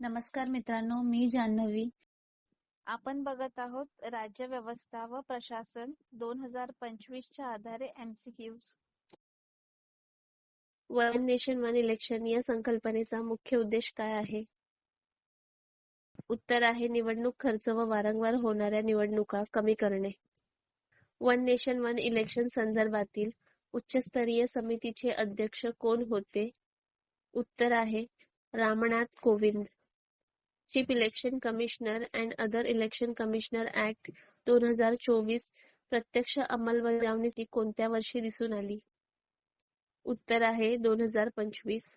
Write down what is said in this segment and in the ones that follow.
नमस्कार मित्रांनो मी जान्हवी. आपण बघत आहोत राज्य व्यवस्था व प्रशासन दोन हजार पंचवीसच्या आधारे MCQs one nation one election या संकल्पनेचा मुख्य उद्देश काय आहे? उत्तर आहे निवडणूक खर्च व वारंवार होणाऱ्या निवडणुका कमी करणे. वन नेशन वन इलेक्शन संदर्भातील उच्चस्तरीय समितीचे अध्यक्ष कोण होते? उत्तर आहे Ramnath Kovind. Chief election commissioner and other election commissioner act दोन हजार चोवीस प्रत्यक्ष अंमलबजावणी कोणत्या वर्षी दिसून आली? उत्तर आहे दोन हजार पंचवीस.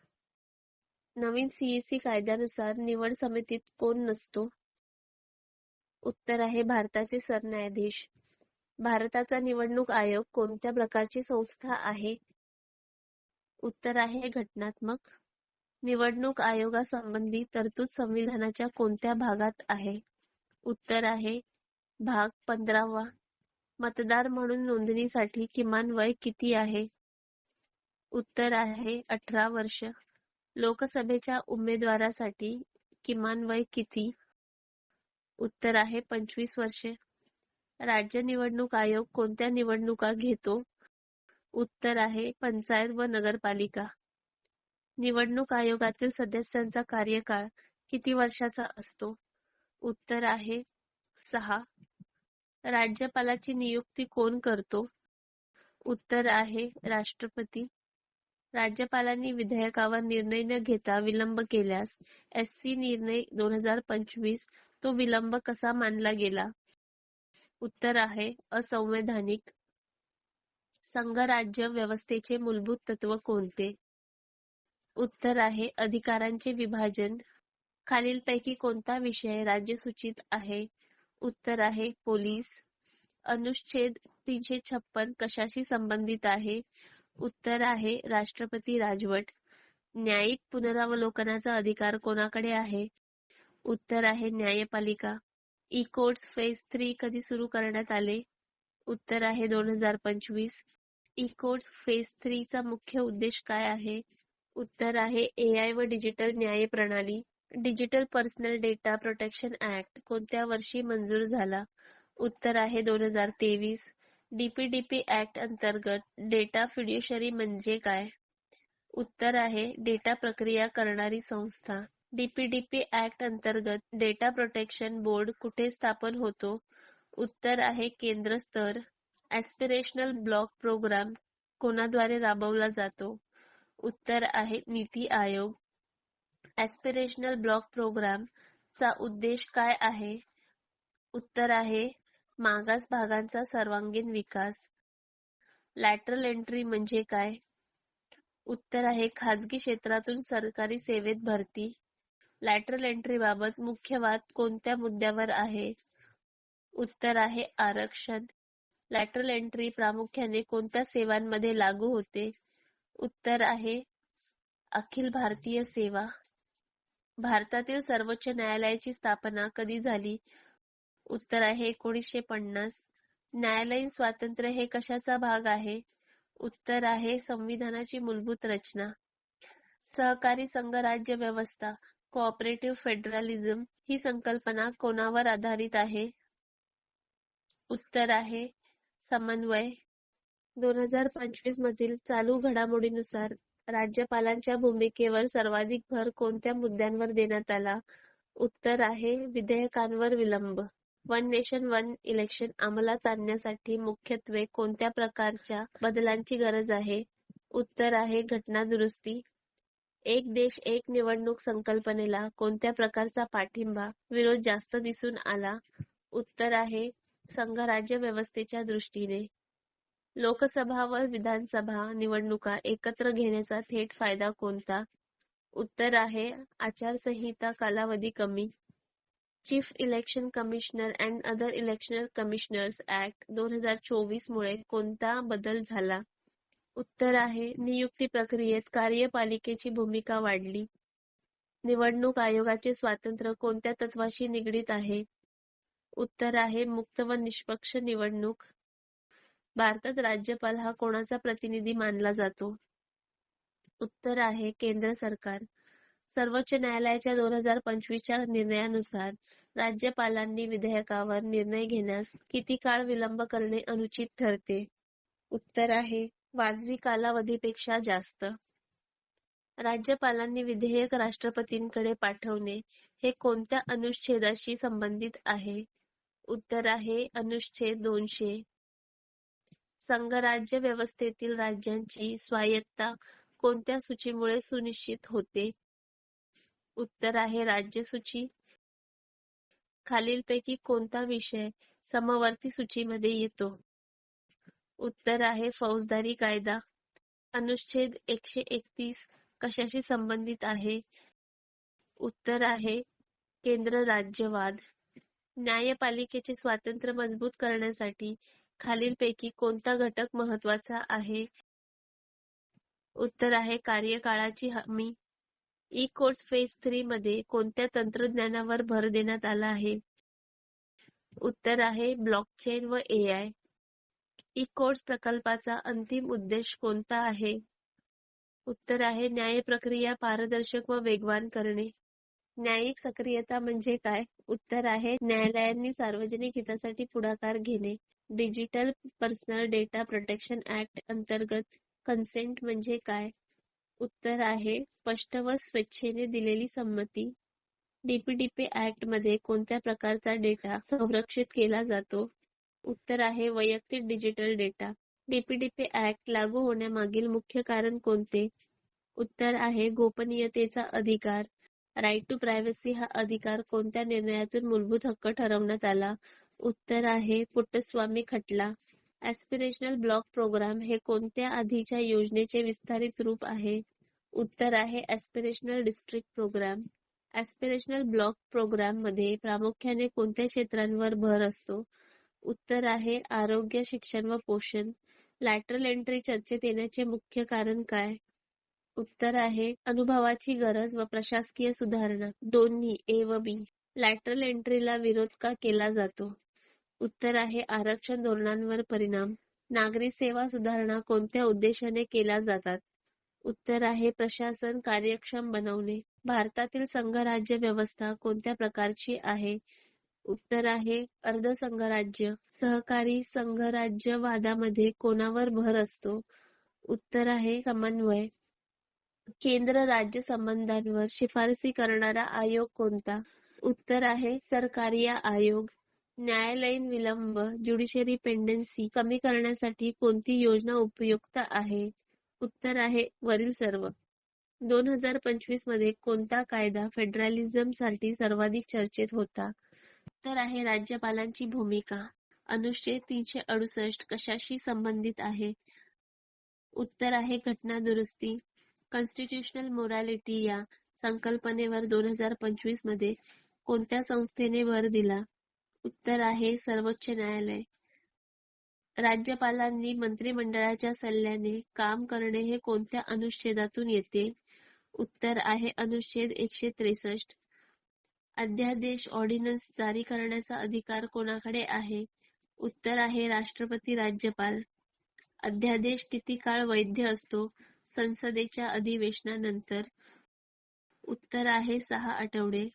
नवीन सीईसी कायद्यानुसार निवड समितीत कोण नसतो? उत्तर आहे भारताचे सरन्यायाधीश. भारताचा निवडणूक आयोग कोणत्या प्रकारची संस्था आहे? उत्तर आहे घटनात्मक. निवडणूक आयोगासंबंधी तरतूद संविधानाच्या कोणत्या भागात आहे? उत्तर आहे भाग पंधरावा. मतदार म्हणून नोंदणीसाठी किमान वय किती आहे? उत्तर आहे अठरा वर्ष. लोकसभेच्या उमेदवारासाठी किमान वय किती? उत्तर आहे पंचवीस वर्षे. राज्य निवडणूक आयोग कोणत्या निवडणुका घेतो? उत्तर आहे पंचायत व नगरपालिका. निवडणूक आयोगातील सदस्यांचा कार्यकाळ किती वर्षाचा असतो? उत्तर आहे सहा. राज्यपालाची नियुक्ती कोण करतो? उत्तर आहे राष्ट्रपती. राज्यपालांनी विधेयकावर निर्णय न घेता विलंब केल्यास एस सी निर्णय दोन हजार पंचवीस तो विलंब कसा मानला गेला? उत्तर आहे असंवैधानिक. संघराज्य व्यवस्थेचे मूलभूत तत्व कोणते? उत्तर आहे अधिकारांचे विभाजन. खालीलपैकी कोणता विषय राज्यसूचित आहे? उत्तर आहे पोलीस. अनुच्छेद तीनशे छप्पन कशाशी संबंधित आहे? उत्तर आहे राष्ट्रपती राजवट. न्यायिक पुनरावलोकनाचा अधिकार कोणाकडे आहे? उत्तर आहे न्यायपालिका. ई कोर्ट्स फेज थ्री कधी सुरू करण्यात आले? उत्तर आहे दोन हजार पंचवीस. ई कोर्ट्स फेज थ्रीचा मुख्य उद्देश काय आहे? उत्तर आहे एआय व डिजिटल न्याय प्रणाली. Digital personal data protection act कोणत्या वर्षी मंजूर झाला? उत्तर आहे दोन हजार तेवीस. डीपीडीपी ऍक्ट अंतर्गत डेटा फिड्युशरी म्हणजे काय? उत्तर आहे डेटा प्रक्रिया करणारी संस्था. डीपीडीपी ऍक्ट अंतर्गत डेटा प्रोटेक्शन बोर्ड कुठे स्थापन होतो? उत्तर आहे केंद्र स्तर. ऍस्पिरेशनल ब्लॉक प्रोग्राम कोणाद्वारे राबवला जातो? उत्तर आहे नीती आयोग. ऍस्पिरेशनल ब्लॉक प्रोग्राम चा उद्देश काय आहे? उत्तर आहे मागास भागांचा सर्वांगीण विकास. लॅटरल एंट्री म्हणजे काय? उत्तर आहे खाजगी क्षेत्रातून सरकारी सेवेत भरती. लॅटरल एंट्री बाबत मुख्य वाद कोणत्या मुद्द्यावर आहे? उत्तर आहे आरक्षण. लॅटरल एंट्री प्रामुख्याने कोणत्या सेवांमध्ये लागू होते? उत्तर आहे अखिल भारतीय सेवा. भारतातील सर्वोच्च न्यायालयाची स्थापना कधी झाली? उत्तर आहे एकोणीसशे पन्नास. न्यायालयीन स्वातंत्र्य हे कशाचा भाग आहे? उत्तर आहे संविधानाची मूलभूत रचना. सहकारी संघ राज्य व्यवस्था कोऑपरेटिव्ह फेडरलिझम ही संकल्पना कोणावर आधारित आहे? उत्तर आहे समन्वय दोन हजार पंचवीस मधील चालू घडामोडीनुसार राज्यपालांच्या भूमिकेवर सर्वाधिक भर कोणत्या मुद्द्यांवर देण्यात आला? उत्तर आहे विधेयकांवर विलंब. वन नेशन वन इलेक्शन अंमलात आणण्यासाठी मुख्यत्वे कोणत्या प्रकारच्या बदलांची गरज आहे? उत्तर आहे घटना दुरुस्ती. एक देश एक निवडणूक संकल्पनेला कोणत्या प्रकारचा पाठिंबा विरोध जास्त दिसून आला? उत्तर आहे संघराज्य व्यवस्थेच्या दृष्टीने. लोकसभा व विधानसभा निवडणुका एकत्र घेण्याचा थेट फायदा कोणता? उत्तर आहे आचारसंहिता कालावधी कमी. Chief election commissioner and other election commissioners act दोन हजार चोवीस मुळे कोणता बदल झाला? उत्तर आहे नियुक्ती प्रक्रियेत कार्यपालिकेची भूमिका वाढली. निवडणूक आयोगाचे स्वातंत्र्य कोणत्या तत्वाशी निगडीत आहे? उत्तर आहे मुक्त व निष्पक्ष निवडणूक. भारतात राज्यपाल हा कोणाचा प्रतिनिधी मानला जातो? उत्तर आहे केंद्र सरकार. सर्वोच्च न्यायालयाच्या दोन हजार पंचवीसच्या निर्णयानुसार राज्यपालांनी विधेयकावर निर्णय घेण्यास किती काळ विलंब करणे अनुचित ठरते? उत्तर आहे वाजवी कालावधीपेक्षा जास्त. राज्यपालांनी विधेयक राष्ट्रपतींकडे पाठवणे हे कोणत्या अनुच्छेदाशी संबंधित आहे? उत्तर आहे अनुच्छेद दोनशे. संघराज्य व्यवस्थेतील राज्यांची स्वायत्ता कोणत्या सूचीमुळे सुनिश्चित होते? उत्तर आहे राज्यसूची खालीलपैकी कोणता विषय समवर्ती सूचीमध्ये येतो? उत्तर आहे फौजदारी कायदा. अनुच्छेद एकशे एकतीस कशाशी संबंधित आहे? उत्तर आहे केंद्र राज्यवाद. न्यायपालिकेचे स्वातंत्र्य मजबूत करण्यासाठी खालीलपैकी कोणता घटक महत्त्वाचा आहे? उत्तर आहे कार्यकाळाची हमी. ई कोर्स फेज थ्री मध्ये कोणत्या तंत्रज्ञानावर भर देण्यात आला आहे? उत्तर आहे ब्लॉकचेन व एआय ई कोर्स प्रकल्पाचा अंतिम उद्देश कोणता आहे? उत्तर आहे न्याय प्रक्रिया पारदर्शक व वेगवान करणे. न्यायिक सक्रियता म्हणजे काय? उत्तर आहे न्यायालयांनी सार्वजनिक हितासाठी पुढाकार घेणे. Digital personal data protection act अंतर्गत कन्सेंट म्हणजे काय? उत्तर आहे स्पष्ट व स्वेच्छेने दिलेली संमती. डीपीडीपी ऍक्टमध्ये कोणत्या प्रकारचा डेटा संरक्षित केला जातो? उत्तर आहे वैयक्तिक डिजिटल डेटा. डीपीडीपी ऍक्ट लागू होण्यामागील मुख्य कारण कोणते? उत्तर आहे गोपनीयतेचा अधिकार. राईट टू प्रायव्हसी हा अधिकार कोणत्या निर्णयातून मूलभूत हक्क ठरवण्यात आला? उत्तर आहे पुट्टस्वामी खटला. ऍस्पिरेशनल ब्लॉक प्रोग्राम हे कोणत्या आधीच्या योजनेचे विस्तारित रूप आहे? उत्तर आहे aspirational district programme aspirational block प्रोग्राममध्ये प्रामुख्याने कोणत्या क्षेत्रांवर भर असतो? उत्तर आहे आरोग्य शिक्षण व पोषण. लॅटरल एंट्री चर्चेत येण्याचे मुख्य कारण काय? उत्तर आहे अनुभवाची गरज व प्रशासकीय सुधारणा. दोन्ही ए व बी लॅटरल एंट्रीला विरोध का केला जातो? उत्तर आहे आरक्षण धोरणांवर परिणाम. नागरी सेवा सुधारणा कोणत्या उद्देशाने केल्या जातात? उत्तर आहे प्रशासन कार्यक्षम बनवणे. भारतातील संघराज्य व्यवस्था कोणत्या प्रकारची आहे? उत्तर आहे अर्धसंघराज्य. सहकारी संघराज्यवादामध्ये कोणावर भर असतो? उत्तर आहे समन्वय. केंद्र राज्य संबंधांवर शिफारसी करणारा आयोग कोणता? उत्तर आहे सरकारिया आयोग. न्यायालयीन विलंब ज्युडिशरी पेंडन्सी कमी करण्यासाठी कोणती योजना उपयुक्त आहे? उत्तर आहे वरील सर्व. दोन हजार पंचवीसमध्ये कोणता कायदा फेडरलिझमसाठी सर्वाधिक चर्चेत होता? उत्तर आहे राज्यपालांची भूमिका. अनुच्छेद तीनशे अडुसष्ट कशाशी संबंधित आहे? उत्तर आहे घटना दुरुस्ती. कॉन्स्टिट्युशनल मोरॅलिटी या संकल्पनेवर दोन हजार पंचवीसमध्ये कोणत्या संस्थेने भर दिला? उत्तर आहे सर्वोच्च न्यायालय. राज्यपालांनी मंत्रिमंडळाच्या सल्ल्याने काम करणे हे कोणत्या अनुच्छेदातून येते? उत्तर आहे अनुच्छेद एकशे त्रेसष्ट. अध्यादेश ऑर्डिनन्स जारी करण्याचा अधिकार कोणाकडे आहे? उत्तर आहे राष्ट्रपती राज्यपाल. अध्यादेश किती काळ वैध असतो? संसदेच्या अधिवेशनानंतर. उत्तर आहे सहा आठवडे.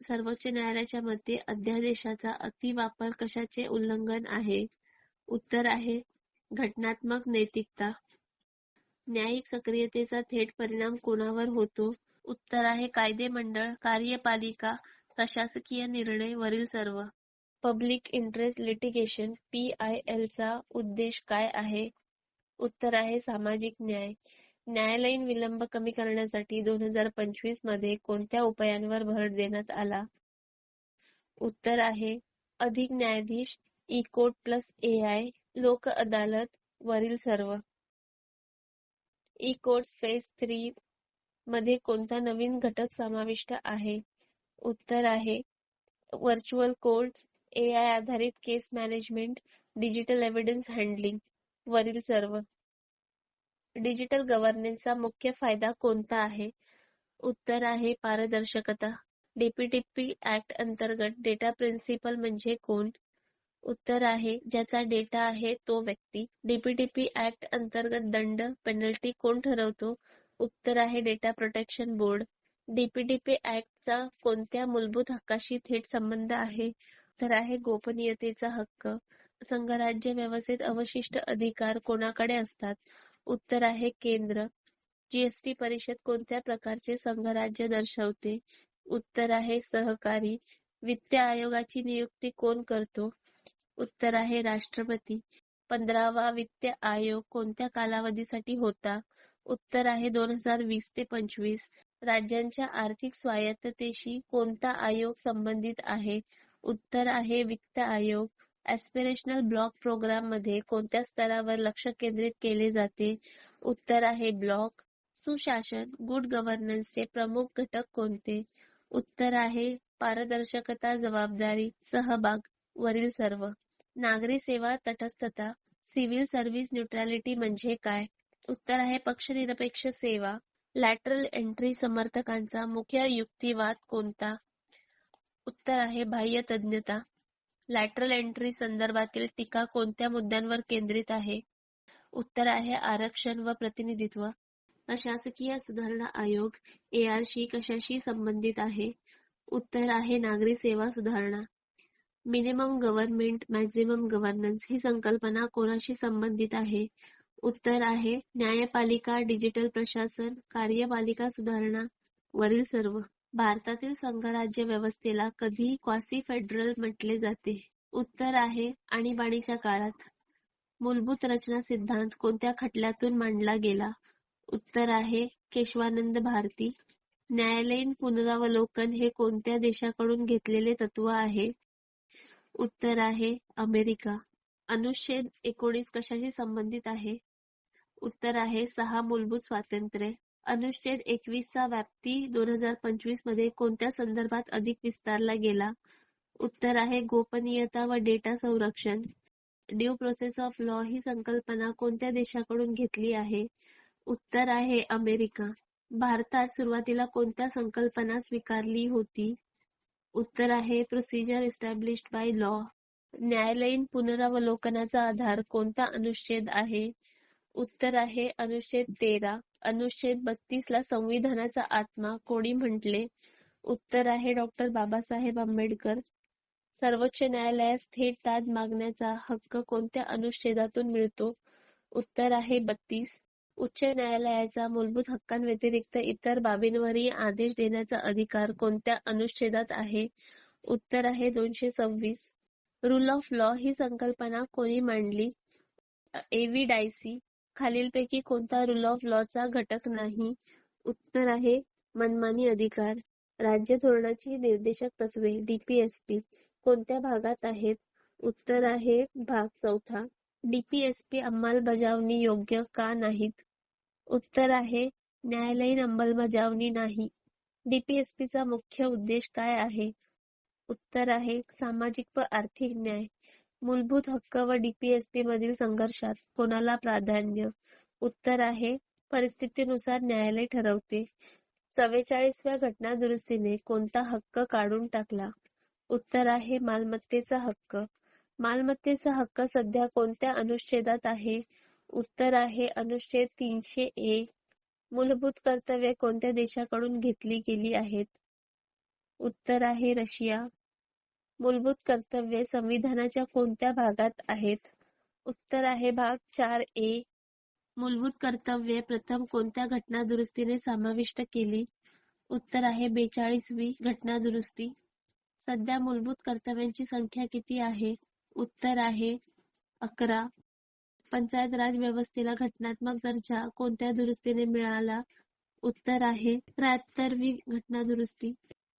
सर्वोच्च न्यायालयाच्या मते अध्यादेशाचा अतिवापर कशाचे उल्लंघन आहे? उत्तर आहे घटनात्मक नैतिकता. न्यायिक सक्रियतेचा थेट परिणाम कोणावर होतो? उत्तर आहे कायदे मंडळ कार्यपालिका प्रशासकीय निर्णय वरील सर्व. Public interest litigation P I L चा उद्देश काय आहे? उत्तर आहे सामाजिक न्याय. न्यायालयीन विलंब कमी करण्यासाठी दोन हजार पंचवीसमध्ये कोणत्या उपायांवर भर देण्यात आला? उत्तर आहे अधिक न्यायाधीश e court plus A I लोक अदालत वरील सर्व. ई कोर्ट फेज थ्री मध्ये कोणता नवीन घटक समाविष्ट आहे? उत्तर आहे व्हर्च्युअल कोर्ट ए आय आधारित case management digital evidence handling वरील सर्व. डिजिटल गव्हर्नन्सचा मुख्य फायदा कोणता आहे? उत्तर आहे पारदर्शकता. डीपीडीपी ऍक्ट अंतर्गत डेटा प्रिन्सिपल म्हणजे कोण? उत्तर आहे ज्याचा डेटा आहे तो व्यक्ती. डीपीडीपी ऍक्ट अंतर्गत दंड पेनल्टी कोण ठरवतो? उत्तर आहे डेटा प्रोटेक्शन बोर्ड डीपीडीपी ऍक्टचा कोणत्या मूलभूत हक्काशी थेट संबंध आहे? तर आहे गोपनीयतेचा हक्क. संघराज्य व्यवस्थेत अवशिष्ट अधिकार कोणाकडे असतात? उत्तर आहे केंद्र. जीएसटी परिषद कोणत्या प्रकारचे संघराज्य दर्शवते? उत्तर आहे सहकारी. वित्त आयोगाची नियुक्ती कोण करतो? उत्तर आहे राष्ट्रपती. पंधरावा वित्त आयोग कोणत्या कालावधीसाठी होता? उत्तर आहे दोन हजार वीस ते पंचवीस. राज्यांच्या आर्थिक स्वायत्ततेशी कोणता आयोग संबंधित आहे? उत्तर आहे वित्त आयोग. ऍस्पिरेशनल ब्लॉक प्रोग्राममध्ये कोणत्या स्तरावर लक्ष केंद्रित केले जाते? उत्तर आहे ब्लॉक सुशासन गुड गव्हर्नन्सचे प्रमुख घटक कोणते? उत्तर आहे पारदर्शकता जबाबदारी सहभाग वरील सर्व. नागरी सेवा तटस्थता सिव्हिल सर्व्हिस न्यूट्रॅलिटी म्हणजे काय? उत्तर आहे पक्षनिरपेक्ष सेवा. लॅटरल एंट्री समर्थकांचा मुख्य युक्तिवाद कोणता? उत्तर आहे बाह्य तज्ञता लॅटरल एंट्री संदर्भातील टीका कोणत्या मुद्द्यांवर केंद्रित आहे? उत्तर आहे आरक्षण व प्रतिनिधित्व. प्रशासकीय सुधारणा आयोग ए आर शी कशाशी संबंधित आहे? उत्तर आहे नागरी सेवा सुधारणा. मिनिमम गव्हर्नमेंट मॅक्झिमम गव्हर्नन्स ही संकल्पना कोणाशी संबंधित आहे? उत्तर आहे न्यायपालिका डिजिटल प्रशासन कार्यपालिका सुधारणा वरील सर्व. भारतातील संघराज्य व्यवस्थेला कधी क्वासी फेडरल म्हटले जाते. उत्तर आहे आणीबाणीच्या काळात. मूलभूत रचना सिद्धांत कोणत्या खटल्यातून मांडला गेला? उत्तर आहे केशवानंद भारती. न्यायालयीन पुनरावलोकन हे कोणत्या देशाकडून घेतलेले तत्व आहे? उत्तर आहे अमेरिका. अनुच्छेद एकोणीस कशाशी संबंधित आहे? उत्तर आहे सहा मूलभूत स्वातंत्र्य. अनुच्छेद एकवीसचा व्याप्ती दोन हजार पंचवीसमध्ये कोणत्या संदर्भात अधिक विस्तारला गेला? उत्तर आहे गोपनीयता व डेटा संरक्षण. ड्यू प्रोसेस ऑफ लॉ ही संकल्पना कोणत्या देशाकडून घेतली आहे? उत्तर आहे अमेरिका. भारतात सुरुवातीला कोणत्या संकल्पना स्वीकारली होती? उत्तर आहे प्रोसिजर एस्टॅब्लिश्ड बाय लॉ न्यायालयीन पुनरावलोकनाचा आधार कोणता अनुच्छेद आहे? उत्तर आहे अनुच्छेद तेरा. अनुच्छेद बत्तीस ला संविधानाचा आत्मा कोणी म्हटले? उत्तर आहे डॉक्टर बाबासाहेब आंबेडकर. सर्वोच्च न्यायालयास थेट दाद मागण्याचा हक्क कोणत्या अनुच्छेदातून मिळतो? उत्तर आहे बत्तीस. उच्च न्यायालयाचा मूलभूत हक्कांव्यतिरिक्त इतर बाबींवरही आदेश देण्याचा अधिकार कोणत्या अनुच्छेदात आहे? उत्तर आहे दोनशे सव्वीस. रूल ऑफ लॉ ही संकल्पना कोणी मांडली? एव्ही डायसी खालीलपैकी कोणता रूल ऑफ लॉचा घटक नाही? उत्तर आहे मनमानी अधिकार. राज्य धोरणाची निर्देशक तत्वे डीपीएसपी कोणत्या भागात आहेत? उत्तर आहे भाग चौथा. डीपीएसपी अंमलबजावणी योग्य का नाहीत? उत्तर आहे न्यायालयीन अंमलबजावणी नाही. डीपीएसपीचा मुख्य उद्देश काय आहे? उत्तर आहे सामाजिक व आर्थिक न्याय. मूलभूत हक्क व डीपीएसपी मधील संघर्षात कोणाला प्राधान्य? उत्तर आहे परिस्थितीनुसार न्यायालय ठरवते. चव्वेचाळीसव्या घटना दुरुस्तीने कोणता हक्क काढून टाकला? उत्तर आहे मालमत्तेचा हक्क. मालमत्तेचा हक्क सध्या कोणत्या अनुच्छेदात आहे? उत्तर आहे अनुच्छेद तीनशे एक मूलभूत कर्तव्ये कोणत्या देशाकडून घेतली गेली आहेत? उत्तर आहे रशिया. मूलभूत कर्तव्ये संविधानाच्या कोणत्या भागात आहेत? उत्तर आहे भाग चार ए. मूलभूत कर्तव्ये प्रथम कोणत्या घटना दुरुस्तीने समाविष्ट केली? उत्तर आहे बेचाळीसवी घटना दुरुस्ती. सध्या मूलभूत कर्तव्यांची संख्या किती आहे? उत्तर आहे अकरा. पंचायत राज व्यवस्थेला घटनात्मक दर्जा कोणत्या दुरुस्तीने मिळाला? उत्तर आहे त्र्याहत्तरवी घटना दुरुस्ती.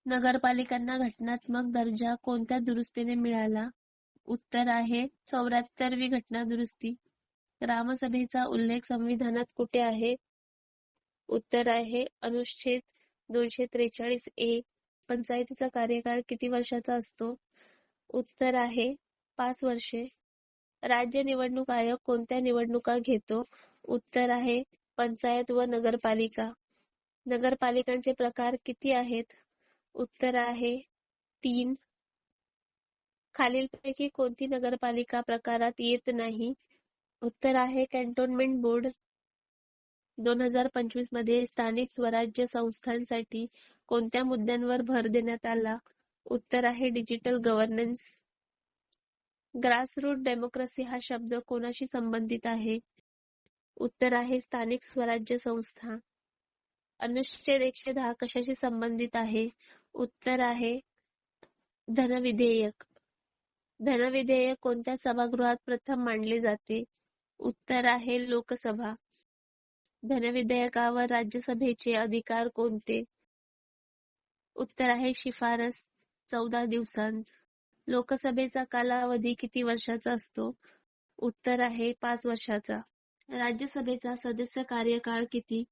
नगरपालिकांना घटनात्मक दर्जा कोणत्या दुरुस्तीने मिळाला? उत्तर आहे चौऱ्याहत्तरवी घटना दुरुस्ती. ग्रामसभेचा उल्लेख संविधानात कुठे आहे? उत्तर आहे अनुच्छेद दोनशे त्रेचाळीस ए पंचायतीचा कार्यकाळ किती वर्षाचा असतो? उत्तर आहे पाच वर्षे. राज्य निवडणूक आयोग कोणत्या निवडणुका घेतो? उत्तर आहे पंचायत व नगरपालिका. नगरपालिकांचे प्रकार किती आहेत? उत्तर आहे. तीन. खालीलपैकी कोणती नगरपालिका प्रकारात येत नाही? उत्तर आहे कॅन्टोन्मेंट बोर्ड. दोन हजार पंचवीसमध्ये स्थानिक स्वराज्य संस्थांसाठी कोणत्या मुद्द्यांवर भर देण्यात आला? उत्तर आहे डिजिटल गव्हर्नन्स. ग्रासरूट डेमोक्रेसी हा शब्द कोणाशी संबंधित आहे? उत्तर आहे स्थानिक स्वराज्य संस्था. अनुच्छेद एकशे दहा कशाशी संबंधित आहे? उत्तर आहे धनविधेयक. धनविधेयक कोणत्या सभागृहात प्रथम मांडले जाते? उत्तर आहे लोकसभा. धनविधेयकावर राज्यसभेचे अधिकार कोणते? उत्तर आहे शिफारस चौदा दिवसांत. लोकसभेचा कालावधी किती वर्षाचा असतो? उत्तर आहे पाच वर्षाचा. राज्यसभेचा सदस्य कार्यकाळ किती?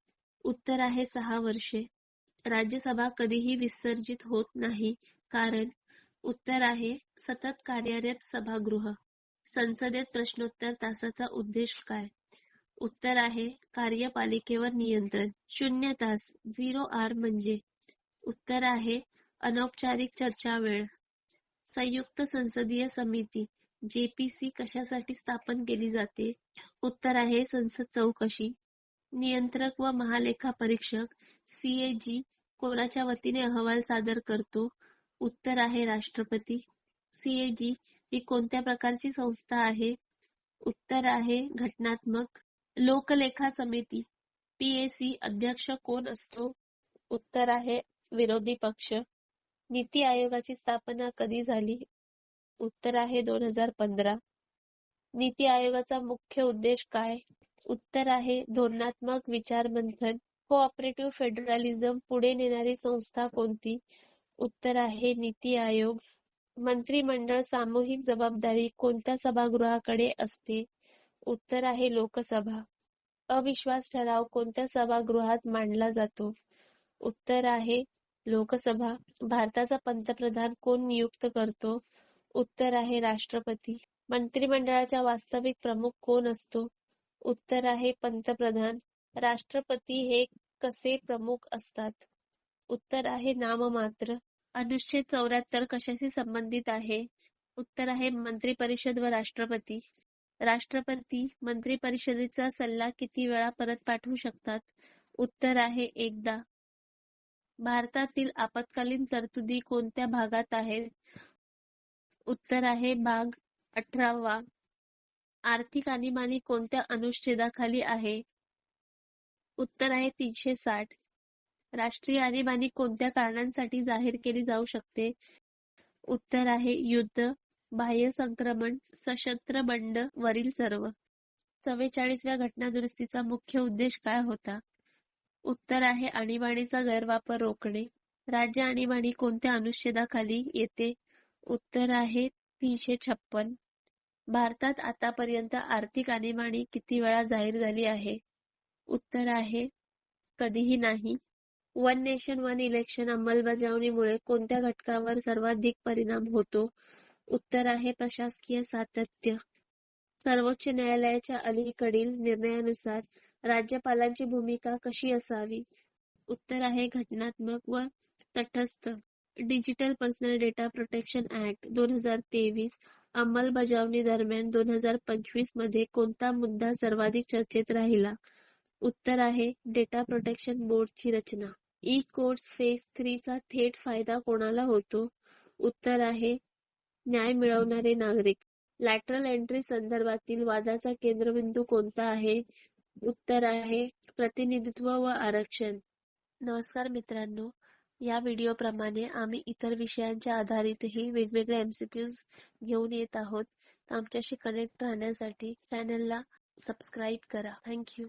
उत्तर आहे सहा वर्षे. राज्यसभा कधीही विसर्जित होत नाही कारण उत्तर आहे सतत कार्यरत सभागृह. संसदेत प्रश्नोत्तर तासाचा उद्देश काय? उत्तर आहे कार्यपालिकेवर नियंत्रण. शून्य तास झिरो आर म्हणजे. उत्तर आहे अनौपचारिक चर्चा वेळ. संयुक्त संसदीय समिती जेपीसी कशासाठी स्थापन केली जाते? उत्तर आहे संसद चौकशी. नियंत्रक व महालेखा परीक्षक सीएजी कोणाच्या वतीने अहवाल सादर करतो? उत्तर आहे राष्ट्रपती. सीएजी ही कोणत्या प्रकारची संस्था आहे? उत्तर आहे घटनात्मक. लोकलेखा समिती. पीएसी अध्यक्ष कोण असतो? उत्तर आहे विरोधी पक्ष. नीती आयोगाची स्थापना कधी झाली? उत्तर आहे दोन हजार पंधरा. नीती आयोगाचा मुख्य उद्देश काय? उत्तर आहे धोरणात्मक विचार मंथन कोऑपरेटिव्ह फेडरलिझम पुढे नेणारी संस्था कोणती? उत्तर आहे नीती आयोग. मंत्रिमंडळ सामूहिक जबाबदारी कोणत्या सभागृहाकडे असते? उत्तर आहे लोकसभा. अविश्वास ठराव कोणत्या सभागृहात मांडला जातो? उत्तर आहे लोकसभा. भारताचा पंतप्रधान कोण नियुक्त करतो? उत्तर आहे राष्ट्रपती. मंत्रिमंडळाचा वास्तविक प्रमुख कोण असतो? उत्तर आहे पंतप्रधान राष्ट्रपती हे कसे प्रमुख असतात? उत्तर आहे नाममात्र अनुच्छेद चौऱ्याहत्तर कशाशी संबंधित आहे? उत्तर आहे मंत्री परिषद व राष्ट्रपती. राष्ट्रपती मंत्री परिषदेचा सल्ला किती वेळा परत पाठवू शकतात? उत्तर आहे एकदा. भारतातील आपत्कालीन तरतुदी कोणत्या भागात आहेत? उत्तर आहे भाग अठरावा. आर्थिक आणीबाणी कोणत्या अनुच्छेदाखाली आहे? उत्तर आहे तीनशे साठ. राष्ट्रीय आणीबाणी कोणत्या कारणांसाठी जाहीर केली जाऊ शकते? उत्तर आहे युद्ध बाह्य संक्रमण सशस्त्र बंड वरील सर्व. चव्वेचाळीसव्या घटनादुरुस्तीचा मुख्य उद्देश काय होता? उत्तर आहे आणीबाणीचा गैरवापर रोखणे. राज्य आणीबाणी कोणत्या अनुच्छेदाखाली येते? उत्तर आहे तीनशे छप्पन. भारतात आतापर्यंत आर्थिक आणीबाणी किती वेळा जाहीर झाली आहे? उत्तर आहे कधीही नाही. वन नेशन वन इलेक्शन अंमलबजावणीमुळे कोणत्या घटकावर सर्वाधिक परिणाम होतो? उत्तर आहे प्रशासकीय सातत्य. सर्वोच्च न्यायालयाच्या अलीकडील निर्णयानुसार राज्यपालांची भूमिका कशी असावी? उत्तर आहे घटनात्मक व तटस्थ. Digital personal data protection act दोन हजार तेवीस अंमलबजावणी दरम्यान दोन हजार पंचवीसमध्ये कोणता मुद्दा सर्वाधिक चर्चेत राहिला? उत्तर आहे डेटा प्रोटेक्शन बोर्डची रचना. ई कोर्स फेज थ्रीचा थेट फायदा कोणाला होतो? उत्तर आहे न्याय मिळवणारे नागरिक. लॅटरल एंट्री संदर्भातील वादाचा केंद्रबिंदू कोणता आहे? उत्तर आहे प्रतिनिधित्व व आरक्षण. नमस्कार मित्रांनो या व्हिडिओप्रमाणे आम्ही इतर विषयांच्या आधारितही वेगवेगळे एमसीक्यूज घेऊन येत आहोत. आमच्याशी कनेक्ट राहण्यासाठी चॅनलला सबस्क्राईब करा. थँक्यू